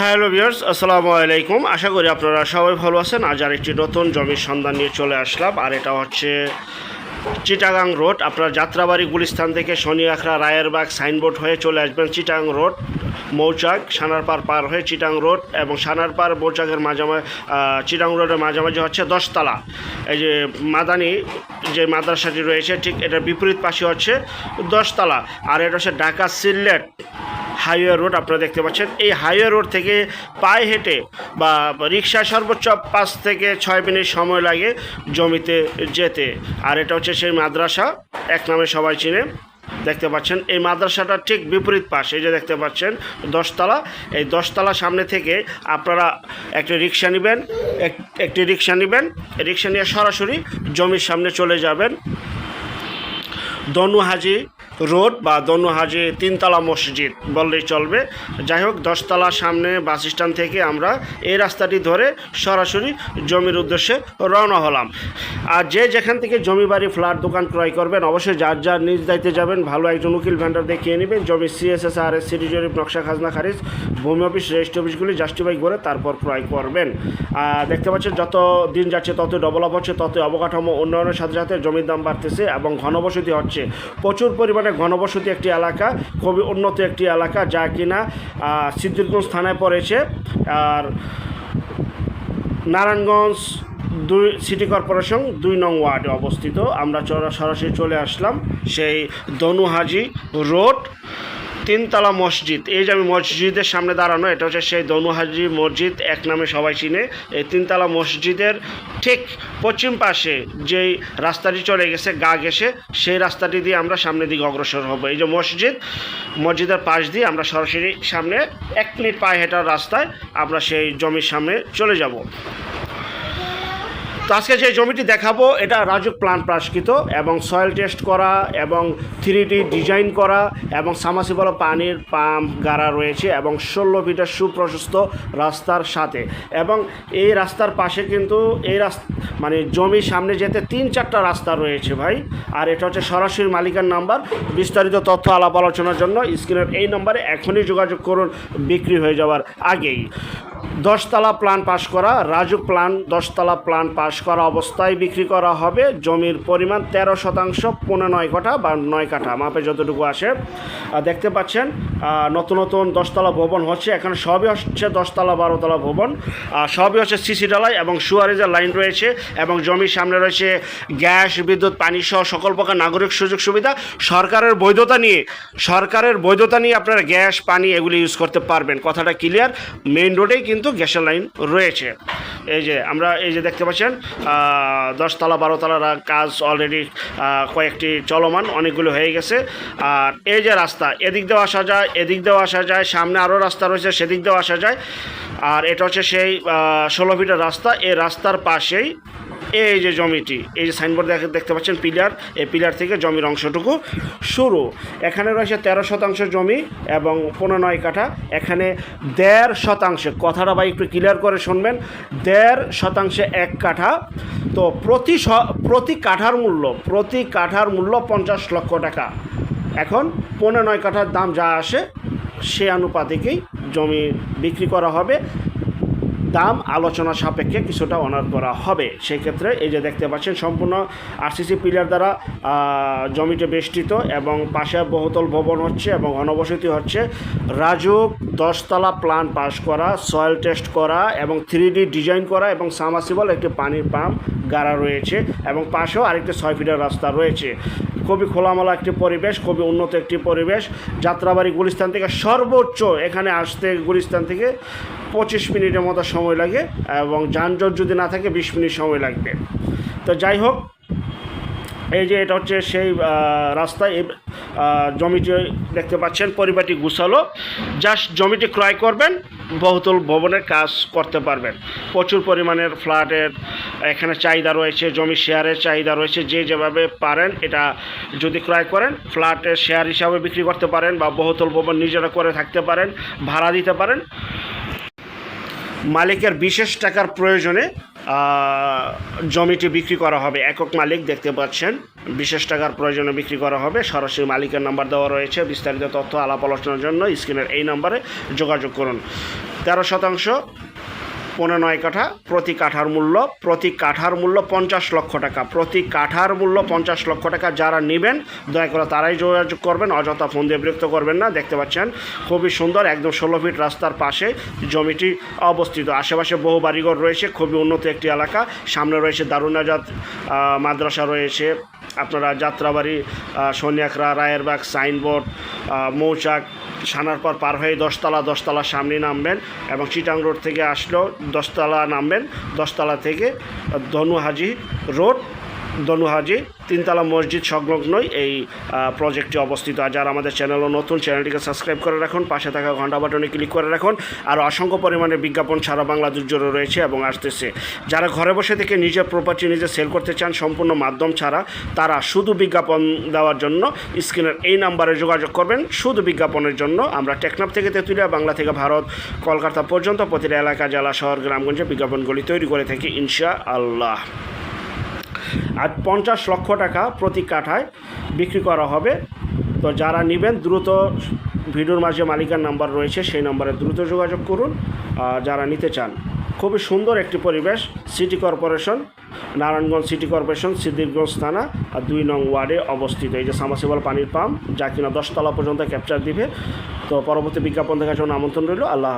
Hello viewers, আসসালামু আলাইকুম। আশা করি আপনারা সবাই ভালো আছেন। আজ আর একটি নতুন জমির সন্ধান নিয়ে চলে আসলাম, আর এটা হচ্ছে চিটাগাং রোড। আপনার যাত্রাবাড়ি গুলিস্তান থেকে শনি আখড়া রায়েরবাগ সাইনবোর্ড হয়ে চলে আসবেন চিটাং রোড, মৌচাক, সানারপাড় পার হয়ে চিটাং রোড এবং সানারপাড় মৌচাকের মাঝামাঝি চিটাং রোডের মাঝামাঝি হচ্ছে দশতলা। এই যে মাদানি, যে মাদ্রাসাটি রয়েছে, ঠিক এটার বিপরীত পাশে হচ্ছে দশতলা। আর এটা হচ্ছে ঢাকা সিলেট। হাইওয়ে রোড আপনারা দেখতে পাচ্ছেন। এই হাইওয়ে রোড থেকে পায়ে হেঁটে বা রিক্সা সর্বোচ্চ পাঁচ থেকে ছয় মিনিট সময় লাগে জমিতে যেতে। আর এটা হচ্ছে সেই মাদ্রাসা, এক নামে সবাই চিনে। দেখতে পাচ্ছেন, এই মাদ্রাসাটার ঠিক বিপরীত পাশ, এই যে দেখতে পাচ্ছেন, দশতলা। এই দশতলা সামনে থেকে আপনারা একটি রিক্সা নেবেন একটি রিক্সা নেবেন। রিক্সা নিয়ে সরাসরি জমির সামনে চলে যাবেন। দনুহাজি রোড বা দনুহাজি তিনতলা মসজিদ বললেই চলবে। যাই হোক দশতলার সামনে বাস স্ট্যান্ড থেকে আমরা এই রাস্তাটি ধরে সরাসরি জমির উদ্দেশ্যে রওনা হলাম। আর যে যেখান থেকে জমি বাড়ি, ফ্ল্যাট, দোকান ক্রয় করবেন, অবশ্যই যার যার নিজ দায়িত্বে যাবেন, ভালো একজন উকিল ভেন্ডার দেখিয়ে নেবেন। জমি সিএসএস আর এস সিটি জরিপ নকশা, খাজনা, খারিজ, ভূমি অফিস, রেজিস্ট্রি অফিসগুলি জাস্টিফাই করে তারপর ক্রয় করবেন। আর দেখতে পাচ্ছেন, যত দিন যাচ্ছে তত ডেভেলপ হচ্ছে তত অবকাঠামো উন্নয়নের সাথে সাথে জমির দাম বাড়তেছে এবং ঘনবসতি হচ্ছে। প্রচুর পরিমাণে ঘনবসতি একটি এলাকা, খুবই উন্নত একটি এলাকা যা কিনা সিদ্ধিরগঞ্জ থানায় পড়েছে। আর নারায়ণগঞ্জ দুই সিটি কর্পোরেশন দুই নং ওয়ার্ডে অবস্থিত। আমরা সরাসরি চলে আসলাম সেই দনুহাজি রোড। তিনতলা মসজিদ। এই যে আমি মসজিদের সামনে দাঁড়ানো, এটা হচ্ছে সেই দনুহাজি মসজিদ, এক নামে সবাই চিনে। এই তিনতলা মসজিদের ঠিক পশ্চিম পাশে যেই রাস্তাটি চলে গেছে, গা গেছে সেই রাস্তাটি দিয়ে আমরা সামনের দিকে অগ্রসর হব। এই যে মসজিদ, মসজিদের পাশ দিয়ে আমরা সরাসরি সামনে এক মিনিট পায়ে হেঁটার রাস্তায় আমরা সেই জমির সামনে চলে যাব। তো আজকে যে জমিটি দেখাবো, এটা রাজুক প্লান্ট প্রাস্কৃত এবং সয়েল টেস্ট করা এবং থ্রি ডিজাইন করা এবং সামাসিবল পানির পাম্প, গাড়া রয়েছে এবং ষোলো ফিটের সুপ্রশস্ত রাস্তার সাথে। এবং এই রাস্তার পাশে কিন্তু এই রাস্তা মানে জমির সামনে যেতে তিন চারটা রাস্তা রয়েছে ভাই। আর এটা হচ্ছে সরাসরি মালিকের নাম্বার। বিস্তারিত তথ্য, আলাপ আলোচনার জন্য স্ক্রিনের এই নম্বরে এখনই যোগাযোগ করুন, বিক্রি হয়ে যাওয়ার আগেই। দশতলা প্ল্যান পাশ করা, রাজুক প্ল্যান দশতলা প্ল্যান পাস করা অবস্থায় বিক্রি করা হবে। জমির পরিমাণ তেরো শতাংশ পনেরো নয় কাঠা বা নয় কাঠা। মাপে যতটুকু আসে দেখতে পাচ্ছেন নতুন নতুন দশতলা ভবন হচ্ছে। এখানে সবই হচ্ছে দশতলা, বারোতলা ভবন। সবই হচ্ছে সিসি ডালাই এবং সুয়ারেজের লাইন রয়েছে এবং জমির সামনে রয়েছে গ্যাস, বিদ্যুৎ, পানি সহ সকল প্রকার নাগরিক সুযোগ সুবিধা। সরকারের বৈধতা নিয়ে, সরকারের বৈধতা নিয়ে আপনারা গ্যাস, পানি এগুলি ইউজ করতে পারবেন। কথাটা ক্লিয়ার মেইন রোডেই কিন্তু গ্যাসের লাইন রয়েছে। এই যে, আমরা এই যে দেখতে পাচ্ছেন দশতলা, বারোতলার কাজ অলরেডি কয়েকটি চলমান, অনেকগুলো হয়ে গেছে। আর এই যে রাস্তা এদিক দিয়েও আসা যায়, এদিক দিয়েও আসা যায়, সামনে আরও রাস্তা রয়েছে, সেদিক দিয়েও আসা যায়। আর এটা হচ্ছে সেই ষোলো ফিটের রাস্তা। এই রাস্তার পাশেই এই যে জমিটি, এই যে সাইনবোর্ড দেখে দেখতে পাচ্ছেন পিলার, এই পিলার থেকে জমির অংশটুকু শুরু। এখানে রয়েছে তেরো শতাংশ জমি এবং পনেরো নয় কাঠা। এখানে দেড় শতাংশে, কথাটা ভাই একটু ক্লিয়ার করে শুনবেন, দেড় শতাংশে এক কাঠা। তো প্রতি প্রতি কাঠার মূল্য, প্রতি কাঠার মূল্য পঞ্চাশ লক্ষ টাকা। এখন পনেরো নয় কাঠার দাম যা আসে, সে আনুপাতিকেই জমি বিক্রি করা হবে। দাম আলোচনা সাপেক্ষে কিছুটা অনার করা হবে। সেই ক্ষেত্রে এই যে দেখতে পাচ্ছেন, সম্পূর্ণ আরসিসি পিলার দ্বারা জমিটি বেষ্টিত এবং পাশে বহুতল ভবন হচ্ছে এবং অনবসতি হচ্ছে। রাজুক দশতলা প্ল্যান পাস করা সয়েল টেস্ট করা এবং থ্রি ডিজাইন করা এবং সামাসিবল একটি পানির পাম্প গাড়া রয়েছে এবং পাশেও আরেকটি ছয় ফিটের রাস্তা রয়েছে। খুবই খোলামেলা একটি পরিবেশ খুবই উন্নত একটি পরিবেশ। যাত্রাবাড়ি গুলিস্তান থেকে সর্বোচ্চ এখানে আসতে গুলিস্তান থেকে পঁচিশ মিনিটের মতো সময় লাগে এবং যানজট যদি না থাকে বিশ মিনিট সময় লাগবে। তো যাই হোক এই যে এটা হচ্ছে সেই আহ, রাস্তা এই আহ, জমিটি দেখতে পাচ্ছেন, পরিবারটি গুছালো। জাস্ট জমিটি ক্রয় করবেন, বহুতল ভবনের কাজ করতে পারবেন। প্রচুর পরিমাণের ফ্ল্যাটের এখানে চাহিদা রয়েছে, জমি শেয়ারের চাহিদা রয়েছে, যে যেভাবে পারেন এটা যদি ক্রয় করেন, ফ্ল্যাটের শেয়ার হিসাবে বিক্রি করতে পারেন বা বহুতল ভবন নিজেরা করে থাকতে পারেন, ভাড়া দিতে পারেন। মালিকের বিশেষ টাকার প্রয়োজনে জমিটি বিক্রি করা হবে। একক মালিক দেখতে পাচ্ছেন, বিশেষ টাকার প্রয়োজনে বিক্রি করা হবে। সরাসরি মালিকের নাম্বার দেওয়া রয়েছে। বিস্তারিত তথ্য, আলাপ আলোচনার জন্য স্ক্রিনের এই নাম্বারে যোগাযোগ করুন। তেরো শতাংশ পনেরো নয় কাঠা, প্রতি কাঠার মূল্য, প্রতি কাঠার মূল্য পঞ্চাশ লক্ষ টাকা। প্রতি কাঠার মূল্য পঞ্চাশ লক্ষ টাকা যারা নেবেন, দয়া করে তারাই যোগাযোগ করবেন, অযথা ফোন দিয়ে বিরক্ত করবেন না। দেখতে পাচ্ছেন, খুবই সুন্দর, একদম ষোলো ফিট রাস্তার পাশে জমিটি অবস্থিত। আশেপাশে বহু বাড়িঘর রয়েছে, খুবই উন্নত একটি এলাকা। সামনে রয়েছে দারুণাজাত মাদ্রাসা রয়েছে। আপনারা যাত্রাবাড়ি সনিয়াকড়া রায়েরবাগ, সাইনবোর্ড মৌচাক ছানার পর পার হয়ে দশতলা দশতলা সামনে নামবেন এবং চিটাং রোড থেকে আসলেও দশতলা নামবেন, দশতলা থেকে ধনু ধনুহাজি রোড ধনুহাজি তিনতলা মসজিদ সংলগ্নই এই প্রজেক্টটি অবস্থিত। আর যারা আমাদের চ্যানেলও নতুন চ্যানেলটিকে সাবস্ক্রাইব করে রাখুন, পাশে থাকা ঘণ্টা বাটনে ক্লিক করে রাখুন। আর অসংখ্য পরিমাণে বিজ্ঞাপন সারা বাংলা জুড়ে রয়েছে এবং আসতেছে। যারা ঘরে বসে থেকে নিজের প্রপার্টি নিজে সেল করতে চান, সম্পূর্ণ মাধ্যম ছাড়া, তারা শুধু বিজ্ঞাপন দেওয়ার জন্য স্ক্রিনের এই নাম্বারে যোগাযোগ করবেন। শুধু বিজ্ঞাপনের জন্য আমরা টেকনাফ থেকে তেঁতুলিয়া, বাংলা থেকে ভারত, কলকাতা পর্যন্ত প্রতিটা এলাকা, জেলা, শহর, গ্রামগঞ্জে বিজ্ঞাপনগুলি তৈরি করে থাকি ইনশা আল্লাহ আর পঞ্চাশ লক্ষ টাকা প্রতি কাঠায় বিক্রি করা হবে। তো যারা নেবেন, দ্রুত ভিডিওর মাঝে মালিকার নাম্বার রয়েছে, সেই নম্বরে দ্রুত যোগাযোগ করুন। যারা নিতে চান, খুবই সুন্দর একটি পরিবেশ, city corporation, Narayanganj city corporation Siddirganj থানা, আর দুই নং ওয়ার্ডে অবস্থিত। এই যে সামাসিবল পানির পাম্প, যা কিনা দশতলা পর্যন্ত ক্যাপচার দিবে। তো পরবর্তী বিজ্ঞাপন দেখার জন্য আমন্ত্রণ রইল। আল্লাহ